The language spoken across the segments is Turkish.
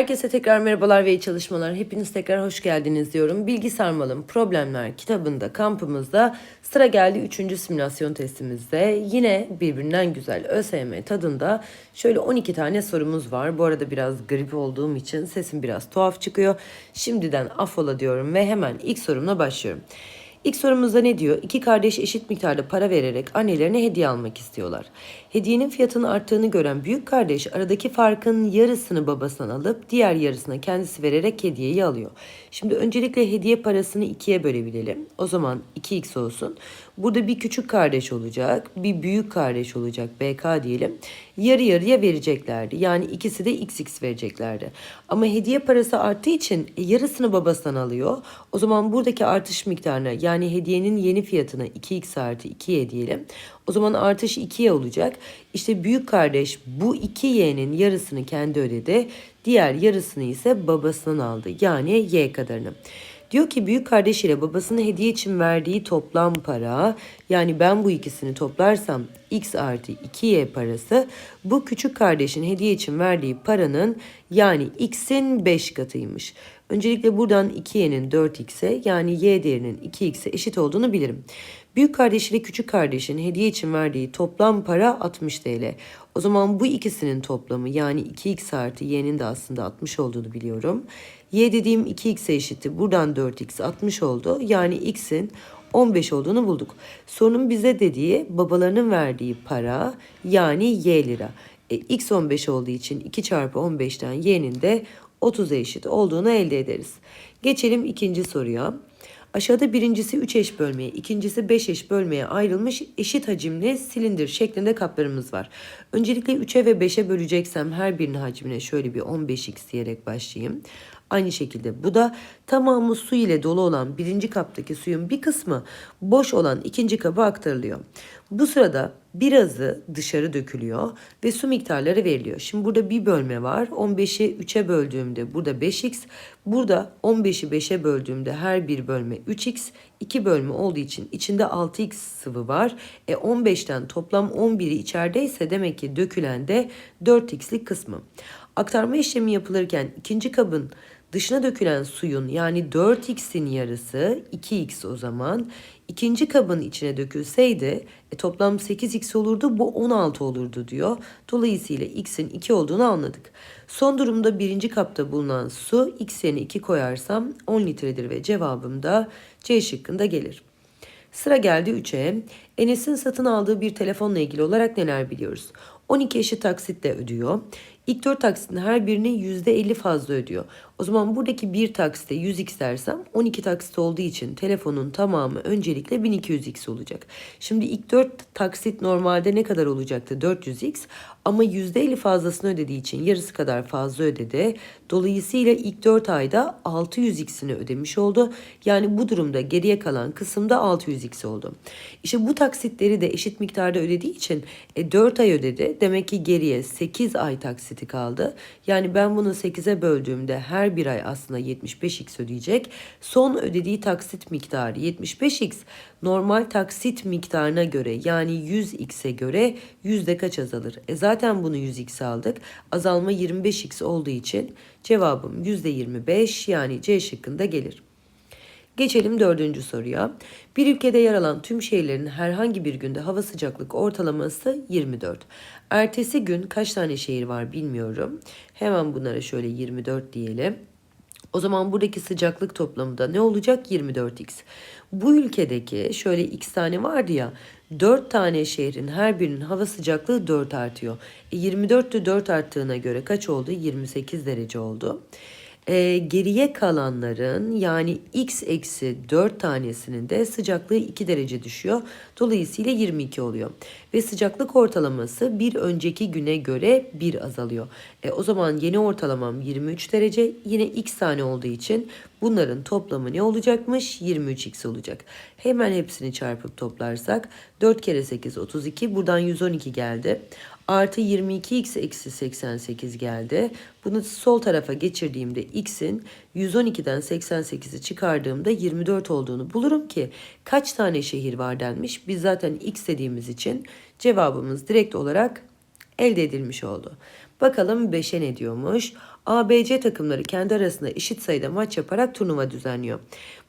Herkese tekrar merhabalar ve iyi çalışmalar. Hepiniz tekrar hoş geldiniz diyorum. Bilgi Sarmalım Problemler kitabında kampımızda sıra geldi 3. simülasyon testimizde. Yine birbirinden güzel ÖSYM tadında şöyle 12 tane sorumuz var. Bu arada biraz grip olduğum için sesim biraz tuhaf çıkıyor. Şimdiden affola diyorum ve hemen ilk sorumla başlıyorum. İlk sorumuzda ne diyor? İki kardeş eşit miktarda para vererek annelerine hediye almak istiyorlar. Hediyenin fiyatının arttığını gören büyük kardeş aradaki farkın yarısını babasından alıp diğer yarısına kendisi vererek hediyeyi alıyor. Şimdi öncelikle hediye parasını ikiye bölebilelim. O zaman 2x olsun. Burada bir küçük kardeş olacak, bir büyük kardeş olacak BK diyelim. Yarı yarıya vereceklerdi. Yani ikisi de xx vereceklerdi. Ama hediye parası arttığı için e, yarısını babasından alıyor. O zaman buradaki artış miktarına yani hediyenin yeni fiyatına 2x artı 2y diyelim. O zaman artış 2y olacak. İşte büyük kardeş bu 2y'nin yarısını kendi ödedi. Diğer yarısını ise babasından aldı. Yani y kadarını. Diyor ki büyük kardeşiyle babasının hediye için verdiği toplam para yani ben bu ikisini toplarsam x artı 2y parası bu küçük kardeşin hediye için verdiği paranın yani x'in 5 katıymış. Öncelikle buradan 2y'nin 4x'e yani y değerinin 2x'e eşit olduğunu bilirim. Büyük kardeş ile küçük kardeşin hediye için verdiği toplam para 60 TL. O zaman bu ikisinin toplamı yani 2x artı y'nin de aslında 60 olduğunu biliyorum. y dediğim 2x'e eşitti. Buradan 4x 60 oldu. Yani x'in 15 olduğunu bulduk. Sorunun bize dediği babalarının verdiği para yani y lira. E, x 15 olduğu için 2 çarpı 15'ten y'nin de 30'a eşit olduğunu elde ederiz. Geçelim ikinci soruya. Aşağıda birincisi 3 eş bölmeye, ikincisi 5 eş bölmeye ayrılmış eşit hacimli silindir şeklinde kaplarımız var. Öncelikle 3'e ve 5'e böleceksem her birinin hacmine şöyle bir 15x diyerek başlayayım. Aynı şekilde bu da tamamı su ile dolu olan birinci kaptaki suyun bir kısmı boş olan ikinci kaba aktarılıyor. Bu sırada birazı dışarı dökülüyor ve su miktarları veriliyor. Şimdi burada bir bölme var. 15'i 3'e böldüğümde burada 5x. Burada 15'i 5'e böldüğümde her bir bölme 3x. 2 bölme olduğu için içinde 6x sıvı var. E 15'ten toplam 11'i içerideyse demek ki dökülen de 4x'lik kısmı. Aktarma işlemi yapılırken ikinci kabın dışına dökülen suyun yani 4x'in yarısı 2x o zaman. İkinci kabın içine dökülseydi e, toplam 8x olurdu bu 16 olurdu diyor. Dolayısıyla x'in 2 olduğunu anladık. Son durumda birinci kapta bulunan su x yerine 2 koyarsam 10 litredir ve cevabım da C şıkkında gelir. Sıra geldi 3'e. Enes'in satın aldığı bir telefonla ilgili olarak neler biliyoruz? 12 eşit taksitle ödüyor. İlk 4 taksitin her birini %50 fazla ödüyor. O zaman buradaki bir taksite 100x dersem 12 taksit olduğu için telefonun tamamı öncelikle 1200x olacak. Şimdi ilk 4 taksit normalde ne kadar olacaktı? 400x ama %50 fazlasını ödediği için yarısı kadar fazla ödedi. Dolayısıyla ilk 4 ayda 600x'ini ödemiş oldu. Yani bu durumda geriye kalan kısımda 600x oldu. İşte bu taksitleri de eşit miktarda ödediği için e, 4 ay ödedi. Demek ki geriye 8 ay taksiti kaldı. Yani ben bunu 8'e böldüğümde her bir ay aslında 75x ödeyecek. Son ödediği taksit miktarı 75x normal taksit miktarına göre yani 100x'e göre yüzde kaç azalır? E zaten bunu 100x aldık. Azalma 25x olduğu için cevabım %25 yani C şıkkında gelir. Geçelim dördüncü soruya. Bir ülkede yer alan tüm şehirlerin herhangi bir günde hava sıcaklık ortalaması 24. Ertesi gün kaç tane şehir var bilmiyorum. Hemen bunlara şöyle 24 diyelim. O zaman buradaki sıcaklık toplamı da ne olacak? 24x. Bu ülkedeki şöyle x tane vardı ya 4 tane şehrin her birinin hava sıcaklığı 4 artıyor. E 24'te 4 arttığına göre kaç oldu? 28 derece oldu. E, geriye kalanların yani x eksi 4 tanesinin de sıcaklığı 2 derece düşüyor. Dolayısıyla 22 oluyor. Ve sıcaklık ortalaması bir önceki güne göre 1 azalıyor. E, o zaman yeni ortalamam 23 derece. Yine x tane olduğu için bunların toplamı ne olacakmış? 23x olacak. Hemen hepsini çarpıp toplarsak 4 kere 8 32. Buradan 112 geldi. Artı 22x eksi 88 geldi. Bunu sol tarafa geçirdiğimde x'in 112'den 88'i çıkardığımda 24 olduğunu bulurum ki kaç tane şehir var denmiş. Biz zaten x dediğimiz için cevabımız direkt olarak elde edilmiş oldu. Bakalım 5'e ne diyormuş? A, B, C takımları kendi arasında eşit sayıda maç yaparak turnuva düzenliyor.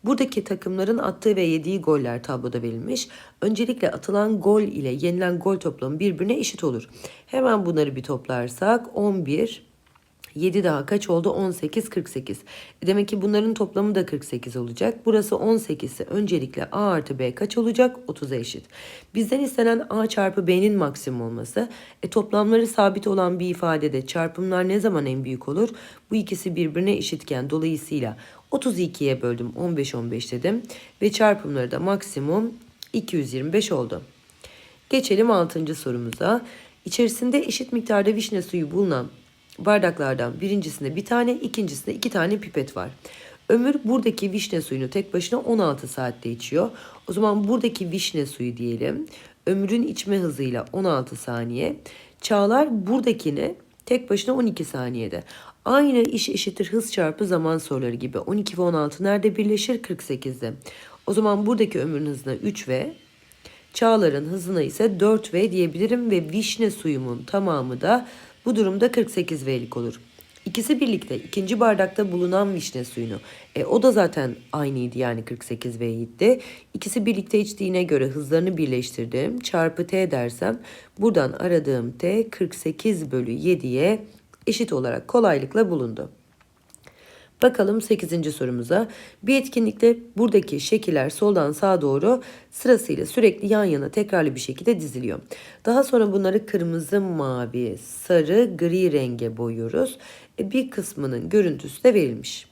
Buradaki takımların attığı ve yediği goller tabloda verilmiş. Öncelikle atılan gol ile yenilen gol toplamı birbirine eşit olur. Hemen bunları bir toplarsak 11 7 daha kaç oldu? 18, 48. E demek ki bunların toplamı da 48 olacak. Burası 18 ise öncelikle A artı B kaç olacak? 30'a eşit. Bizden istenen A çarpı B'nin maksimum olması. E toplamları sabit olan bir ifadede çarpımlar ne zaman en büyük olur? Bu ikisi birbirine eşitken dolayısıyla 32'ye böldüm 15 15 dedim. Ve çarpımları da maksimum 225 oldu. Geçelim 6. sorumuza. İçerisinde eşit miktarda vişne suyu bulunan bardaklardan birincisinde bir tane, ikincisinde iki tane pipet var. Ömür buradaki vişne suyunu tek başına 16 saatte içiyor. O zaman buradaki vişne suyu diyelim. Ömrün içme hızıyla 16 saniye. Çağlar buradakini tek başına 12 saniyede. Aynı iş eşittir hız çarpı zaman soruları gibi. 12 ve 16 nerede birleşir? 48'de. O zaman buradaki ömrün hızına 3 ve Çağlar'ın hızına ise 4V diyebilirim ve vişne suyumun tamamı da bu durumda 48 V'lik olur. İkisi birlikte ikinci bardakta bulunan vişne suyunu. E, o da zaten aynıydı yani 48 V'ydi. İkisi birlikte içtiğine göre hızlarını birleştirdim. Çarpı T dersem buradan aradığım T 48 bölü 7'ye eşit olarak kolaylıkla bulundu. Bakalım 8. sorumuza. Bir etkinlikte buradaki şekiller soldan sağa doğru sırasıyla sürekli yan yana tekrarlı bir şekilde diziliyor. Daha sonra bunları kırmızı, mavi, sarı, gri renge boyuyoruz. E, bir kısmının görüntüsü de verilmiş.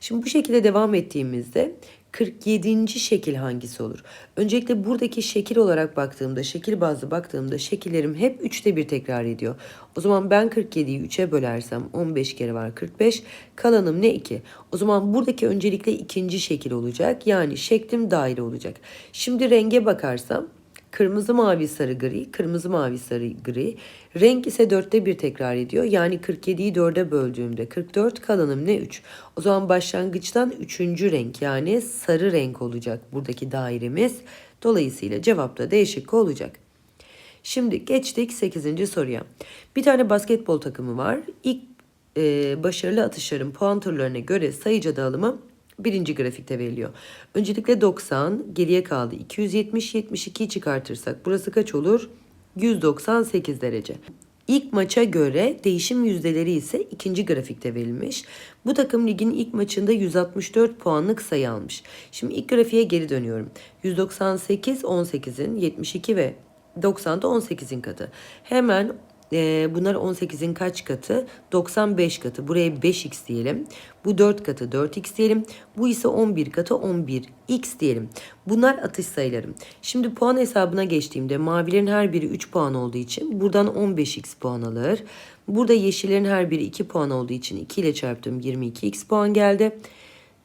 Şimdi bu şekilde devam ettiğimizde 47. şekil hangisi olur? Öncelikle buradaki şekil olarak baktığımda, şekil bazlı baktığımda şekillerim hep 3'te bir tekrar ediyor. O zaman ben 47'yi 3'e bölersem 15 kere var 45. Kalanım ne 2? O zaman buradaki öncelikle ikinci şekil olacak. Yani şeklim daire olacak. Şimdi renge bakarsam Kırmızı mavi sarı gri, kırmızı mavi sarı gri. Renk ise dörtte bir tekrar ediyor. Yani 47'yi dörde böldüğümde 44 kalanım ne 3. O zaman başlangıçtan üçüncü renk yani sarı renk olacak buradaki dairemiz. Dolayısıyla cevap da D şıkkı olacak. Şimdi geçtik 8. soruya. Bir tane basketbol takımı var. İlk e, başarılı atışların puan turlarına göre sayıca dağılımı birinci grafikte veriliyor. Öncelikle 90 geriye kaldı. 270 72'yi çıkartırsak burası kaç olur? 198 derece. İlk maça göre değişim yüzdeleri ise ikinci grafikte verilmiş. Bu takım ligin ilk maçında 164 puanlık sayı almış. Şimdi ilk grafiğe geri dönüyorum. 198 18'in 72 ve 90'da 18'in katı. Hemen e, bunlar 18'in kaç katı? 95 katı. Buraya 5x diyelim. Bu 4 katı 4x diyelim. Bu ise 11 katı 11x diyelim. Bunlar atış sayılarım. Şimdi puan hesabına geçtiğimde mavilerin her biri 3 puan olduğu için buradan 15x puan alır. Burada yeşillerin her biri 2 puan olduğu için 2 ile çarptım 22x puan geldi.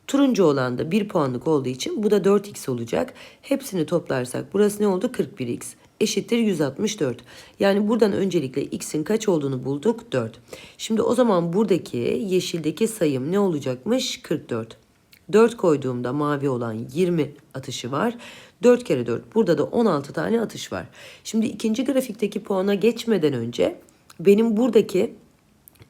Turuncu olan da 1 puanlık olduğu için bu da 4x olacak. Hepsini toplarsak burası ne oldu? 41x eşittir 164. Yani buradan öncelikle x'in kaç olduğunu bulduk 4. Şimdi o zaman buradaki yeşildeki sayım ne olacakmış? 44. 4 koyduğumda mavi olan 20 atışı var. 4 kere 4 burada da 16 tane atış var. Şimdi ikinci grafikteki puana geçmeden önce benim buradaki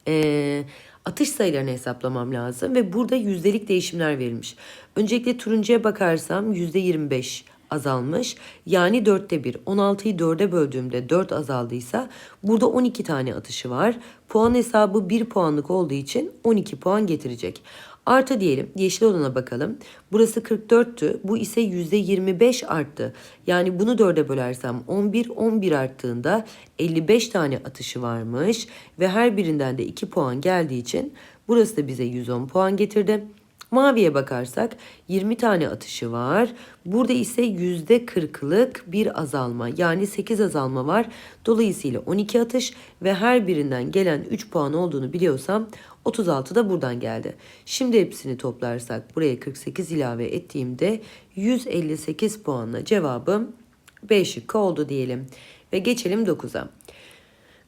e, atış sayılarını hesaplamam lazım ve burada yüzdelik değişimler verilmiş. Öncelikle turuncuya bakarsam %25 azalmış. Yani dörtte bir. 16'yı dörde böldüğümde 4 azaldıysa burada 12 tane atışı var. Puan hesabı 1 puanlık olduğu için 12 puan getirecek. Artı diyelim yeşil olana bakalım. Burası 44'tü. Bu ise %25 arttı. Yani bunu 4'e bölersem 11 11 arttığında 55 tane atışı varmış ve her birinden de 2 puan geldiği için burası da bize 110 puan getirdi. Maviye bakarsak 20 tane atışı var. Burada ise %40'lık bir azalma yani 8 azalma var. Dolayısıyla 12 atış ve her birinden gelen 3 puan olduğunu biliyorsam 36 da buradan geldi. Şimdi hepsini toplarsak buraya 48 ilave ettiğimde 158 puanla cevabım B şıkkı oldu diyelim. Ve geçelim 9'a.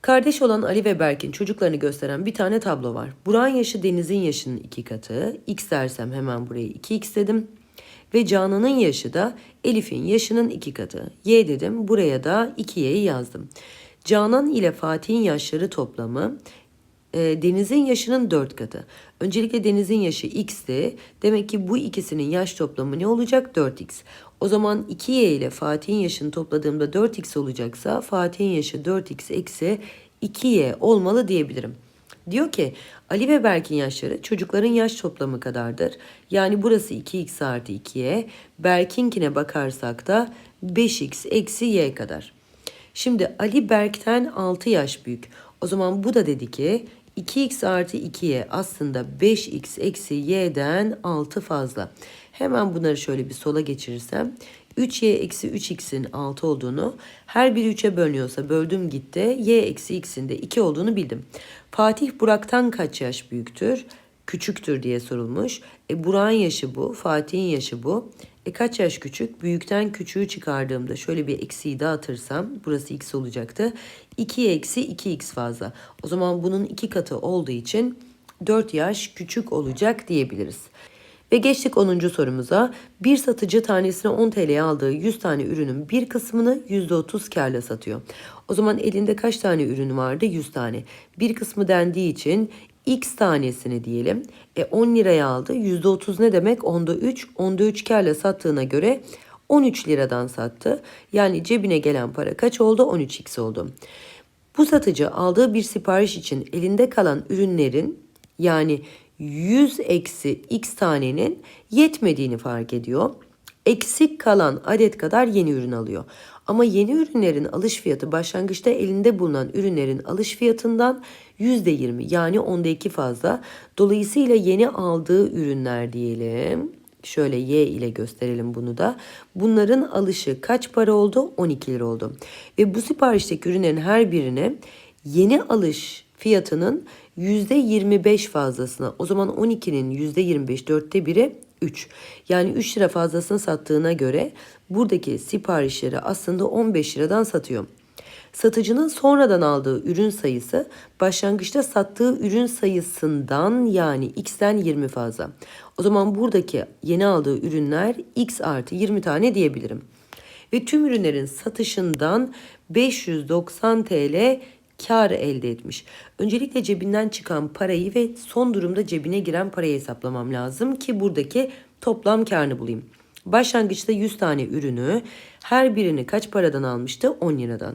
Kardeş olan Ali ve Berk'in çocuklarını gösteren bir tane tablo var. Buran yaşı Deniz'in yaşının iki katı. X dersem hemen buraya 2x dedim. Ve Canan'ın yaşı da Elif'in yaşının iki katı. Y dedim. Buraya da 2y'yi yazdım. Canan ile Fatih'in yaşları toplamı e, Deniz'in yaşının 4 katı. Öncelikle Deniz'in yaşı x'ti. Demek ki bu ikisinin yaş toplamı ne olacak? 4x. O zaman 2y ile Fatih'in yaşını topladığımda 4x olacaksa Fatih'in yaşı 4x eksi 2y olmalı diyebilirim. Diyor ki Ali ve Berk'in yaşları çocukların yaş toplamı kadardır. Yani burası 2x artı 2y. Berk'inkine bakarsak da 5x eksi y kadar. Şimdi Ali Berk'ten 6 yaş büyük. O zaman bu da dedi ki 2x artı 2y aslında 5x eksi y'den 6 fazla. Hemen bunları şöyle bir sola geçirirsem 3y eksi 3x'in 6 olduğunu her biri 3'e bölünüyorsa böldüm gitti. y eksi x'in de 2 olduğunu bildim. Fatih Burak'tan kaç yaş büyüktür? Küçüktür diye sorulmuş. E Burak'ın yaşı bu, Fatih'in yaşı bu. E kaç yaş küçük? Büyükten küçüğü çıkardığımda şöyle bir eksiği dağıtırsam burası x olacaktı. 2 eksi 2x fazla. O zaman bunun iki katı olduğu için 4 yaş küçük olacak diyebiliriz. Ve geçtik 10. sorumuza. Bir satıcı tanesine 10 TL'ye aldığı 100 tane ürünün bir kısmını %30 karla satıyor. O zaman elinde kaç tane ürün vardı? 100 tane. Bir kısmı dendiği için x tanesini diyelim. E 10 liraya aldı. %30 ne demek? Onda 3. Onda 3 karla sattığına göre 13 liradan sattı. Yani cebine gelen para kaç oldu? 13x oldu. Bu satıcı aldığı bir sipariş için elinde kalan ürünlerin yani 100 eksi x tanenin yetmediğini fark ediyor. Eksik kalan adet kadar yeni ürün alıyor. Ama yeni ürünlerin alış fiyatı başlangıçta elinde bulunan ürünlerin alış fiyatından %20 yani onda 2 fazla. Dolayısıyla yeni aldığı ürünler diyelim. Şöyle y ile gösterelim bunu da. Bunların alışı kaç para oldu? 12 lira oldu. Ve bu siparişteki ürünlerin her birine yeni alış fiyatının %25 fazlasına. O zaman 12'nin %25 dörtte biri 3. Yani 3 lira fazlasını sattığına göre buradaki siparişleri aslında 15 liradan satıyor. Satıcının sonradan aldığı ürün sayısı başlangıçta sattığı ürün sayısından yani x'ten 20 fazla. O zaman buradaki yeni aldığı ürünler x artı 20 tane diyebilirim. Ve tüm ürünlerin satışından 590 TL kar elde etmiş. Öncelikle cebinden çıkan parayı ve son durumda cebine giren parayı hesaplamam lazım ki buradaki toplam karını bulayım. Başlangıçta 100 tane ürünü her birini kaç paradan almıştı? 10 liradan.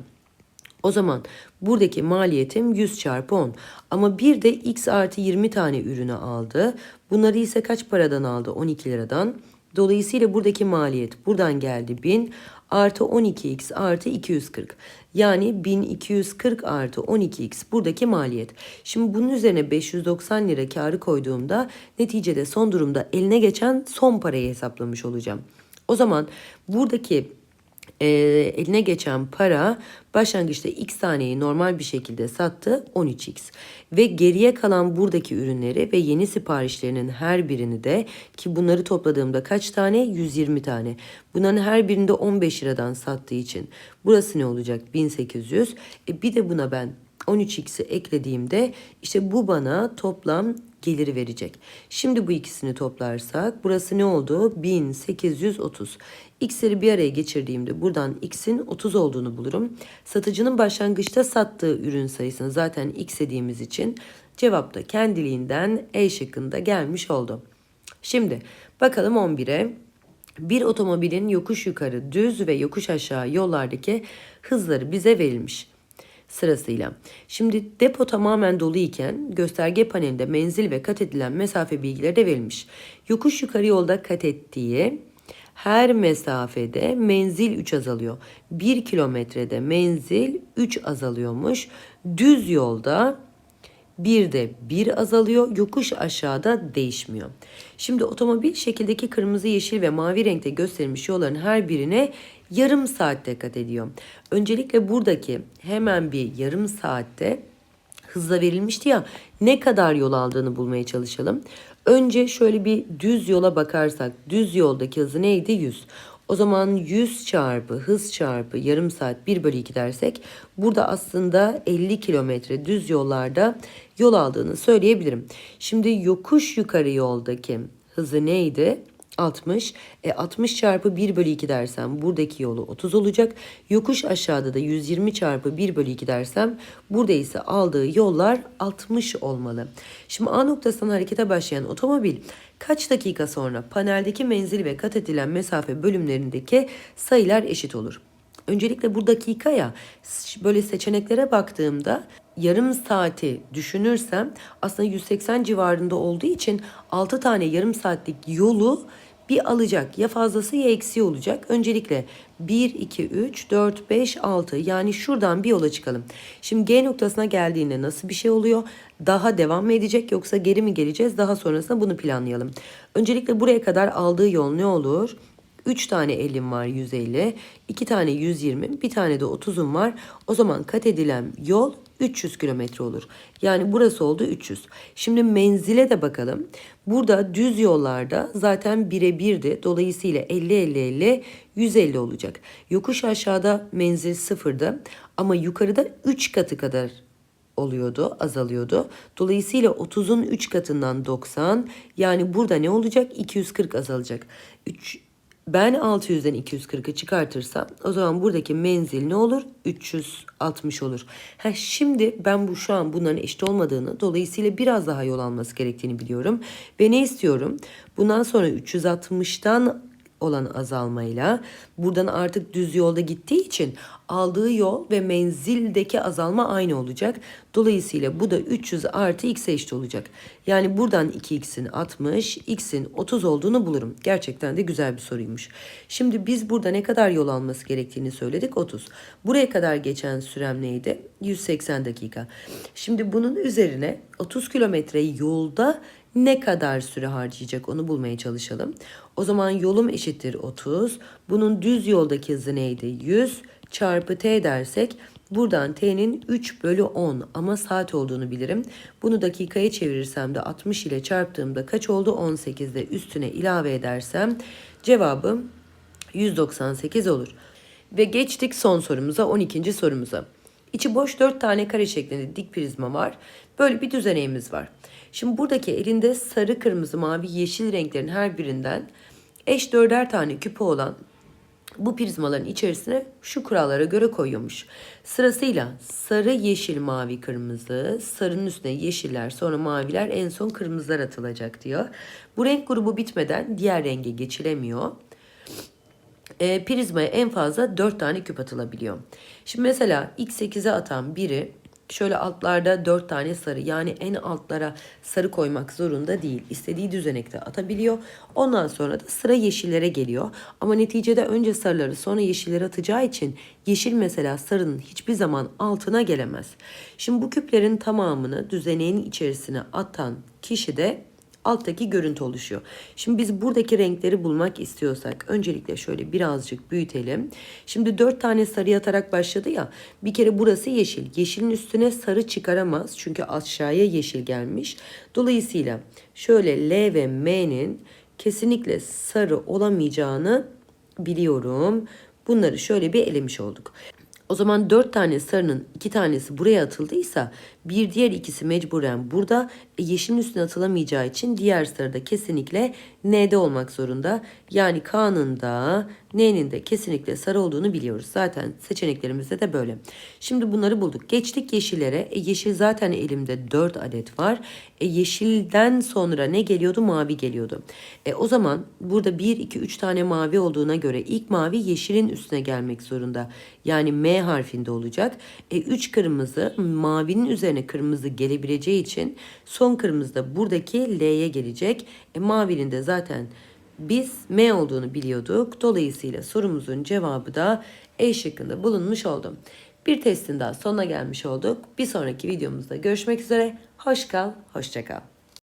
O zaman buradaki maliyetim 100 çarpı 10. Ama bir de x artı 20 tane ürünü aldı. Bunları ise kaç paradan aldı? 12 liradan. Dolayısıyla buradaki maliyet buradan geldi 1000 artı 12x artı 240. Yani 1240 artı 12x buradaki maliyet. Şimdi bunun üzerine 590 lira karı koyduğumda neticede son durumda eline geçen son parayı hesaplamış olacağım. O zaman buradaki e, eline geçen para başlangıçta x taneyi normal bir şekilde sattı 13x. Ve geriye kalan buradaki ürünleri ve yeni siparişlerinin her birini de ki bunları topladığımda kaç tane? 120 tane. Bunların her birinde 15 liradan sattığı için burası ne olacak? 1800. E, bir de buna ben 13x'i eklediğimde işte bu bana toplam geliri verecek. Şimdi bu ikisini toplarsak burası ne oldu? 1830. X'leri bir araya geçirdiğimde buradan X'in 30 olduğunu bulurum. Satıcının başlangıçta sattığı ürün sayısını zaten X dediğimiz için cevap da kendiliğinden E şıkkında gelmiş oldu. Şimdi bakalım 11'e. Bir otomobilin yokuş yukarı, düz ve yokuş aşağı yollardaki hızları bize verilmiş sırasıyla. Şimdi depo tamamen dolu iken gösterge panelinde menzil ve kat edilen mesafe bilgileri de verilmiş. Yokuş yukarı yolda kat ettiği her mesafede menzil 3 azalıyor. 1 kilometrede menzil 3 azalıyormuş. Düz yolda bir de bir azalıyor, yokuş aşağıda değişmiyor. Şimdi otomobil şekildeki kırmızı, yeşil ve mavi renkte gösterilmiş yolların her birine yarım saatte kat ediyor. Öncelikle buradaki hemen bir yarım saatte hızla verilmişti ya ne kadar yol aldığını bulmaya çalışalım. Önce şöyle bir düz yola bakarsak düz yoldaki hızı neydi? 100. O zaman 100 çarpı hız çarpı yarım saat 1 bölü 2 dersek burada aslında 50 kilometre düz yollarda yol aldığını söyleyebilirim. Şimdi yokuş yukarı yoldaki hızı neydi? 60. E 60 çarpı 1 bölü 2 dersem buradaki yolu 30 olacak. Yokuş aşağıda da 120 çarpı 1 bölü 2 dersem burada ise aldığı yollar 60 olmalı. Şimdi A noktasından harekete başlayan otomobil kaç dakika sonra paneldeki menzil ve kat edilen mesafe bölümlerindeki sayılar eşit olur? Öncelikle bu dakika ya böyle seçeneklere baktığımda yarım saati düşünürsem aslında 180 civarında olduğu için 6 tane yarım saatlik yolu bir alacak. Ya fazlası ya eksiği olacak. Öncelikle 1, 2, 3, 4, 5, 6 yani şuradan bir yola çıkalım. Şimdi G noktasına geldiğinde nasıl bir şey oluyor? Daha devam mı edecek yoksa geri mi geleceğiz? Daha sonrasında bunu planlayalım. Öncelikle buraya kadar aldığı yol ne olur? 3 tane 50'm var 150, 2 tane 120, bir tane de 30'um var. O zaman kat edilen yol 300 kilometre olur. Yani burası oldu 300. Şimdi menzile de bakalım. Burada düz yollarda zaten birebirdi. Dolayısıyla 50 50 50 150 olacak. Yokuş aşağıda menzil sıfırdı ama yukarıda 3 katı kadar oluyordu, azalıyordu. Dolayısıyla 30'un 3 katından 90 yani burada ne olacak? 240 azalacak. 3 ben 600'den 240'ı çıkartırsam o zaman buradaki menzil ne olur? 360 olur. Ha, şimdi ben bu şu an bunların eşit olmadığını dolayısıyla biraz daha yol alması gerektiğini biliyorum. Ve ne istiyorum? Bundan sonra 360'tan olan azalmayla buradan artık düz yolda gittiği için aldığı yol ve menzildeki azalma aynı olacak. Dolayısıyla bu da 300 artı x eşit olacak. Yani buradan 2x'in 60, x'in 30 olduğunu bulurum. Gerçekten de güzel bir soruymuş. Şimdi biz burada ne kadar yol alması gerektiğini söyledik 30. Buraya kadar geçen sürem neydi? 180 dakika. Şimdi bunun üzerine 30 kilometre yolda ne kadar süre harcayacak onu bulmaya çalışalım. O zaman yolum eşittir 30. Bunun düz yoldaki hızı neydi? 100 çarpı t dersek buradan t'nin 3 bölü 10 ama saat olduğunu bilirim. Bunu dakikaya çevirirsem de 60 ile çarptığımda kaç oldu? 18'de üstüne ilave edersem cevabım 198 olur. Ve geçtik son sorumuza 12. sorumuza. İçi boş 4 tane kare şeklinde dik prizma var. Böyle bir düzeneğimiz var. Şimdi buradaki elinde sarı, kırmızı, mavi, yeşil renklerin her birinden eş dörder tane küpü olan bu prizmaların içerisine şu kurallara göre koyuyormuş. Sırasıyla sarı, yeşil, mavi, kırmızı, sarının üstüne yeşiller, sonra maviler, en son kırmızılar atılacak diyor. Bu renk grubu bitmeden diğer renge geçilemiyor. E, prizmaya en fazla 4 tane küp atılabiliyor. Şimdi mesela x8'e atan biri Şöyle altlarda dört tane sarı yani en altlara sarı koymak zorunda değil. İstediği düzenekte atabiliyor. Ondan sonra da sıra yeşillere geliyor. Ama neticede önce sarıları sonra yeşilleri atacağı için yeşil mesela sarının hiçbir zaman altına gelemez. Şimdi bu küplerin tamamını düzeneğin içerisine atan kişi de alttaki görüntü oluşuyor. Şimdi biz buradaki renkleri bulmak istiyorsak öncelikle şöyle birazcık büyütelim. Şimdi dört tane sarı yatarak başladı ya. Bir kere burası yeşil. Yeşilin üstüne sarı çıkaramaz. Çünkü aşağıya yeşil gelmiş. Dolayısıyla şöyle L ve M'nin kesinlikle sarı olamayacağını biliyorum. Bunları şöyle bir elemiş olduk. O zaman dört tane sarının iki tanesi buraya atıldıysa bir diğer ikisi mecburen burada e, yeşilin üstüne atılamayacağı için diğer sarıda kesinlikle N'de olmak zorunda. Yani K'nın da N'nin de kesinlikle sarı olduğunu biliyoruz. Zaten seçeneklerimizde de böyle. Şimdi bunları bulduk. Geçtik yeşillere. E, yeşil zaten elimde 4 adet var. E, yeşilden sonra ne geliyordu? Mavi geliyordu. E, o zaman burada 1, 2, 3 tane mavi olduğuna göre ilk mavi yeşilin üstüne gelmek zorunda. Yani M harfinde olacak. E, 3 kırmızı mavinin üzerine kırmızı gelebileceği için son kırmızı da buradaki L'ye gelecek. E, mavinin de zaten biz M olduğunu biliyorduk. Dolayısıyla sorumuzun cevabı da E şıkkında bulunmuş oldu. Bir testin daha sonuna gelmiş olduk. Bir sonraki videomuzda görüşmek üzere. Hoş kal, hoşça kal.